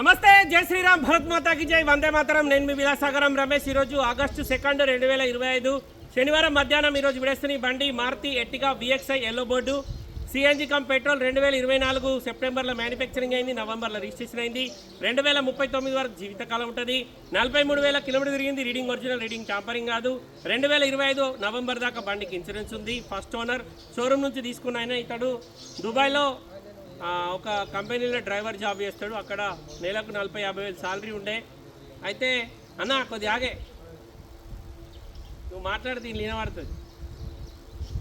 నమస్తే జై శ్రీరామ్ భరత్ మాతాకి జై వందే మాతరం. నేను మీ విలాసాగరం రమేష్. ఈరోజు ఆగస్టు సెకండ్ రెండు వేల ఇరవై ఐదు. శనివారం మధ్యాహ్నం ఈరోజు విడేస్తున్న బండి Maruti Ertiga VXI yellow board CNG cum petrol రెండు వేల ఇరవై నాలుగు సెప్టెంబర్లో మ్యానుఫ్యాక్చరింగ్ అయింది నవంబర్లో రిజిస్ట్రేషన్ అయింది. రెండు వేల ముప్పై తొమ్మిది వరకు జీవితకాలం ఉంటుంది. నలభై మూడు వేల కిలోమీటర్ తిరిగింది రీడింగ్ ఒరిజినల్ రీడింగ్ టాంపరింగ్ కాదు రెండు వేల ఇరవై ఐదు నవంబర్ దాకా బండికి ఇన్సూరెన్స్ ఉంది ఫస్ట్ ఓనర్ షోరూమ్ నుంచి తీసుకున్న ఆయన ఇతడు. దుబాయ్లో ఒక కంపెనీలో డ్రైవర్ జాబ్ చేస్తాడు. అక్కడ నెలకు నలభై యాభై వేలు శాలరీ ఉండే. అయితే అన్న కొద్ది ఆగే. నువ్వు మాట్లాడితే దీన్ని వినబడుతుంది.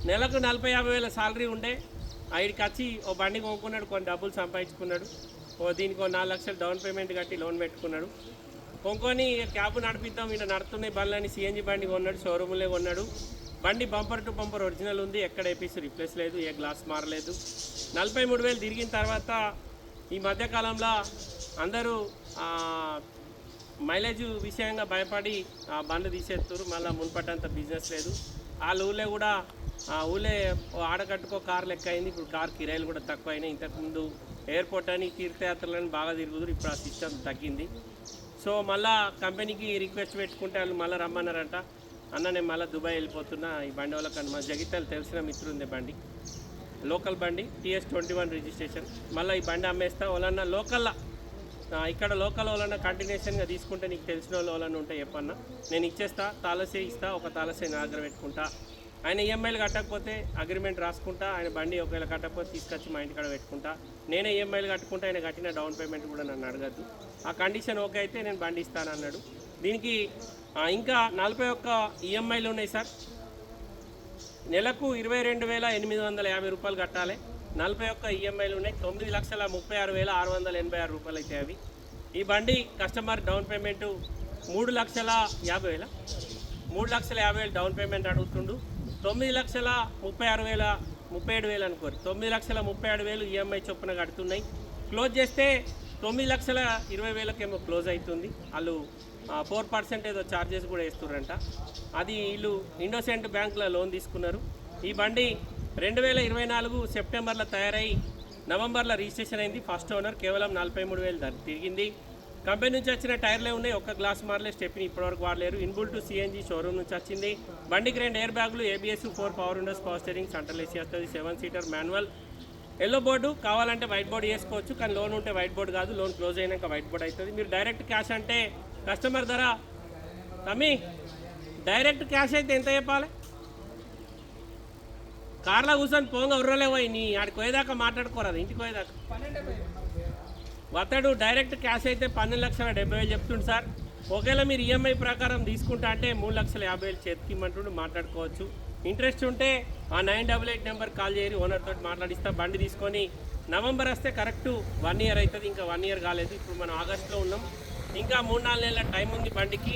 నెలకు నలభై యాభై వేల శాలరీ ఉండే. ఆయడికి వచ్చి ఓ బండి కొనుక్కున్నాడు కొన్ని డబ్బులు సంపాదించుకున్నాడు. ఓ దీనికి ఓ నాలుగు లక్షలు డౌన్ పేమెంట్ కట్టి లోన్ పెట్టుకున్నాడు. కొనుక్కొని క్యాబ్ నడిపిద్దాం ఇక్కడ నడుతున్నాయి బండ్లని సిఎన్జి బండి కొన్నాడు షోరూమ్లే కొన్నాడు. బండి బంపర్ టు బంపర్ ఒరిజినల్ ఉంది. ఎక్కడ ఏపీసీ రిప్లేస్ లేదు ఏ గ్లాస్ మారలేదు. నలభై మూడు వేలు తిరిగిన తర్వాత ఈ మధ్యకాలంలో అందరూ మైలేజ్ విషయంగా భయపడి ఆ బండ్లు తీసేస్తారు మళ్ళీ మున్పట్టంత బిజినెస్ లేదు. వాళ్ళ ఊళ్ళో కూడా ఆ ఆడకట్టుకో కార్ లెక్క అయింది ఇప్పుడు కార్ కిరాయిలు కూడా తక్కువ అయినాయి ఇంతకుముందు ఎయిర్పోర్ట్ అని తీర్థయాత్రలని బాగా తిరుగుతారు ఇప్పుడు ఆ సిస్టమ్ తగ్గింది. సో మళ్ళా కంపెనీకి రిక్వెస్ట్ పెట్టుకుంటే వాళ్ళు మళ్ళీ రమ్మన్నారంట. అన్న నేను మళ్ళీ దుబాయ్ వెళ్ళిపోతున్నా. ఈ బండి వాళ్ళకి మా జగిత్యాలు తెలిసిన మిత్రుంది బండి. లోకల్ బండి టీఎస్ ట్వంటీ వన్ రిజిస్ట్రేషన్. మళ్ళీ ఈ బండి అమ్మేస్తా. వాళ్ళన్న లోకల్లా ఇక్కడ లోకల్ వాళ్ళన్న కంటిన్యూషన్గా తీసుకుంటే నీకు తెలిసిన వాళ్ళు వాళ్ళన్న ఉంటే చెప్పన్నా. నేను ఇచ్చేస్తా తాలసే ఇస్తా ఒక తాలసే నా దగ్గర పెట్టుకుంటా. ఆయన ఈఎంఐలు కట్టకపోతే అగ్రిమెంట్ రాసుకుంటా. ఆయన బండి ఒకవేళ కట్టకపోతే తీసుకొచ్చి మా ఇంటికాడ పెట్టుకుంటా. నేనే ఈఎంఐలు కట్టుకుంటా. ఆయన కట్టిన డౌన్ పేమెంట్ కూడా నన్ను అడగద్దు. ఆ కండిషన్ ఓకే అయితే నేను బండి ఇస్తాను అన్నాడు దీనికి ఇంకా నలభై ఒక్క ఈఎంఐలు ఉన్నాయి సార్. నెలకు ఇరవై రెండు వేల ఎనిమిది వందల యాభై రూపాయలు కట్టాలి. నలభై ఒక్క ఈఎంఐలు ఉన్నాయి. తొమ్మిది లక్షల ముప్పై ఆరు వేల ఆరు వందల ఎనభై ఆరు రూపాయలు అయితే అవి. ఈ బండి కస్టమర్ డౌన్ పేమెంట్ మూడు లక్షల యాభై వేల? మూడు లక్షల యాభై వేలు డౌన్ పేమెంట్ అడుగుతుండు. తొమ్మిది లక్షల ముప్పై ఆరు వేల ముప్పై ఏడు వేలు అనుకోరు. తొమ్మిది లక్షల ముప్పై ఏడు వేలు ఈఎంఐ చొప్పున కడుతున్నాయి. క్లోజ్ చేస్తే తొమ్మిది లక్షల ఇరవై వేలకేమో క్లోజ్ అవుతుంది. వాళ్ళు ఫోర్ పర్సెంట్ ఏదో ఛార్జెస్ కూడా వేస్తున్నారంట అది వీళ్ళు ఇండోసెంట్ బ్యాంకులో లోన్ తీసుకున్నారు. ఈ బండి రెండు వేల ఇరవై నాలుగు సెప్టెంబర్లో తయారై నవంబర్లో రిజిస్ట్రేషన్ అయింది. ఫస్ట్ ఓనర్ కేవలం నలభై మూడు వేలు తిరిగింది. కంపెనీ నుంచి వచ్చిన టైర్లే ఉన్నాయి. ఒక్క గ్లాస్ మార్లే స్టెప్ని ఇప్పటివరకు వాడలేరు. ఇన్బుల్ టు సిఎన్జి షోరూమ్ నుంచి వచ్చింది. బండికి రెండు ఎయిర్ బ్యాగులు ABS four power windows power steering central AC వస్తుంది seven seater manual. Yellow board కావాలంటే వైట్ బోర్డు వేసుకోవచ్చు కానీ లోన్ ఉంటే వైట్ బోర్డు కాదు లోన్ క్లోజ్ అయినాక వైట్ బోర్డు అవుతుంది. మీరు డైరెక్ట్ క్యాష్ అంటే కస్టమర్ ధర. తమ్మి డైరెక్ట్ క్యాష్ అయితే ఎంత చెప్పాలి? కార్లో కూర్చొని పోంగ ఉర్రలే పోయి నీ ఆడికి పోయేదాకా మాట్లాడుకోరాదు ఇంటికి పోయేదాకా. అతడు డైరెక్ట్ క్యాష్ అయితే పన్నెండు లక్షల డెబ్బై వేలు చెప్తుండు సార్. ఒకవేళ మీరు ఈఎంఐ ప్రకారం తీసుకుంటా అంటే మూడు లక్షల యాభై వేలు చేతికి ఇమ్మంటుండు మాట్లాడుకోవచ్చు. ఇంట్రెస్ట్ ఉంటే ఆ nine double eight number call చేయరు ఓనర్ తోటి మాట్లాడిస్తా బండి తీసుకొని. నవంబర్ వస్తే కరెక్ట్ వన్ ఇయర్ అవుతుంది ఇంకా వన్ ఇయర్ కాలేదు ఇప్పుడు మనం ఆగస్ట్లో ఉన్నాం. ఇంకా మూడు నాలుగు నెలల టైం ఉంది బండికి.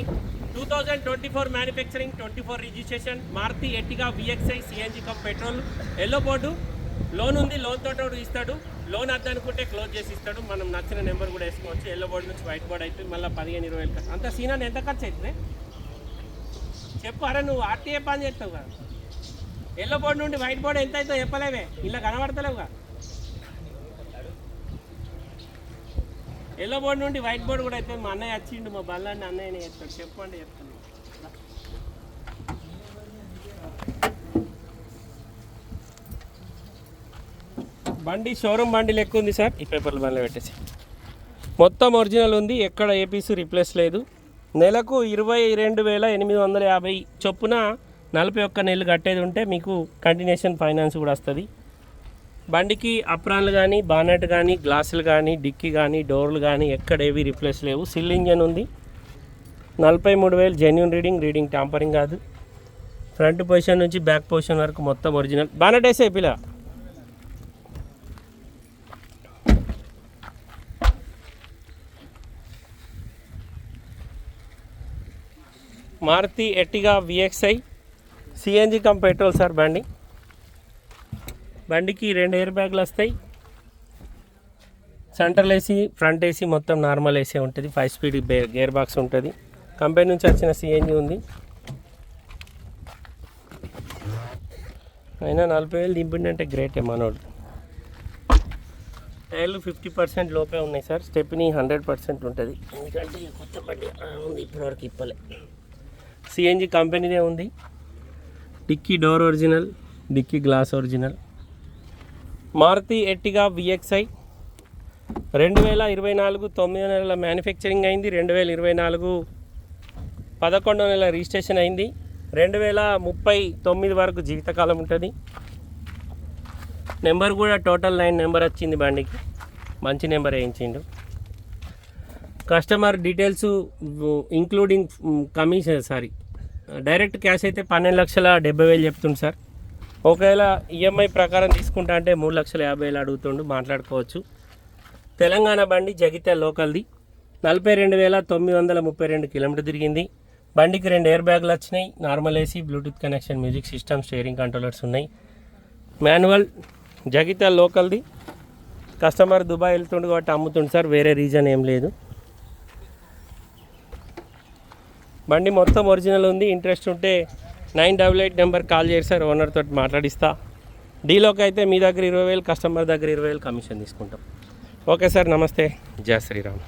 Two thousand twenty four manufacturing twenty four registration Maruti Ertiga VXI CNG cum petrol yellow board loan ఉంది లోన్ తోటి ఇస్తాడు. లోన్ అద్దనుకుంటే క్లోజ్ చేసి ఇస్తాడు. మనం నచ్చిన నెంబర్ కూడా వేసుకోవచ్చు. ఎల్లో బోర్డు నుంచి వైట్ బోర్డ్ అయితే మళ్ళీ పదిహేను ఇరవై వేలు అంత సీనా ఎంత ఖర్చు అవుతుంది చెప్పు అరే నువ్వు ఆర్టీఏ పని చేస్తావు కదా. ఎల్లో బోర్డు నుండి వైట్ బోర్డు ఎంత అవుతుందో చెప్పలేవే ఇలా కనబడతలేవుగా. ఎల్లో బోర్డు నుండి వైట్ బోర్డు కూడా అయితే మా అన్నయ్య వచ్చిండు మా బల్లాన్ని అన్నయ్యనే చెప్తాడు చెప్పు అంటే చెప్తాను బండి షోరూమ్ బండి లెక్క ఉంది సార్? ఈ పేపర్లు బండ్లో పెట్టేసి. మొత్తం ఒరిజినల్ ఉంది ఎక్కడ ఏపీసీ రిప్లేస్ లేదు. నెలకు ఇరవై రెండు వేల ఎనిమిది వందల యాభై చొప్పున నలభై ఒక్క నెలలు కట్టేది ఉంటే మీకు కంటిన్యూషన్ ఫైనాన్స్ కూడా వస్తుంది. బండికి అప్రాన్లు కానీ బానెట్ కానీ గ్లాసులు కానీ డిక్కీ కానీ డోర్లు కానీ ఎక్కడ ఏవి రిప్లేస్ లేవు. సిల్ ఇంజన్ ఉంది. నలభై మూడు వేలు జెన్యున్ రీడింగ్ రీడింగ్ ట్యాంపరింగ్ కాదు. ఫ్రంట్ పొజిషన్ నుంచి బ్యాక్ పొజిషన్ వరకు మొత్తం ఒరిజినల్ బానెట్ వేసే పిల్ల. Maruti Ertiga VXI CNG cum petrol sir బండి. బండికి రెండు ఎయిర్ బ్యాగ్లు వస్తాయి. సెంట్రల్ ఏసీ ఫ్రంట్ ఏసీ మొత్తం నార్మల్ ఏసీ ఉంటుంది. ఫైవ్ స్పీడ్ గేర్ బాక్స్ ఉంటుంది. కంపెనీ నుంచి వచ్చిన సిఎన్జి ఉంది. అయినా నలభై వేలు దింపిండంటే గ్రేటే మనోడు. టైర్లు ఫిఫ్టీ పర్సెంట్ లోపే ఉన్నాయి సార్. స్టెప్ని హండ్రెడ్ పర్సెంట్ ఉంటుంది. ఎందుకంటే కొత్త బండి ఉంది ఇప్పటివరకు ఇప్పలే. సిఎన్జి కంపెనీదే ఉంది. Dickey door original dickey glass original. Maruti Ertiga VXI. రెండు వేల ఇరవై నాలుగు తొమ్మిదో నెలల మ్యానుఫ్యాక్చరింగ్ అయింది. రెండు వేల ఇరవై నాలుగు పదకొండో నెల రిజిస్ట్రేషన్ అయింది. రెండు వేల ముప్పై తొమ్మిది వరకు జీవితకాలం ఉంటుంది. నెంబర్ కూడా టోటల్ నైన్ నెంబర్ వచ్చింది బండికి. మంచి number వేయించిండు. Customer details including commission sorry direct cash అయితే పన్నెండు లక్షల డెబ్బై వేలు చెప్తుంది సార్. ఒకవేళ ఈఎంఐ ప్రకారం తీసుకుంటా అంటే మూడు లక్షల యాభై వేలు అడుగుతుండు మాట్లాడుకోవచ్చు. తెలంగాణ బండి జగిత్యాల లోకల్ది. నలభై రెండు వేల తొమ్మిది వందల ముప్పై రెండు కిలోమీటర్ తిరిగింది. బండికి రెండు ఎయిర్ బ్యాగులు వచ్చినాయి. Normal AC Bluetooth connection music system steering controllers ఉన్నాయి. మాన్యువల్ జగిత్యాల లోకల్ది. కస్టమర్ దుబాయ్ వెళ్తుండు కాబట్టి అమ్ముతుండు సార్ వేరే రీజన్ ఏం లేదు. బండి మొత్తం ఒరిజినల్ ఉంది. ఇంట్రెస్ట్ ఉంటే nine double eight number call చేయరు సార్ ఓనర్తో మాట్లాడిస్తా. డీలోకి అయితే మీ దగ్గర ఇరవై వేలు కస్టమర్ దగ్గర ఇరవై వేలు కమిషన్ తీసుకుంటాం. ఓకే సార్ నమస్తే. జయ శ్రీరామ్.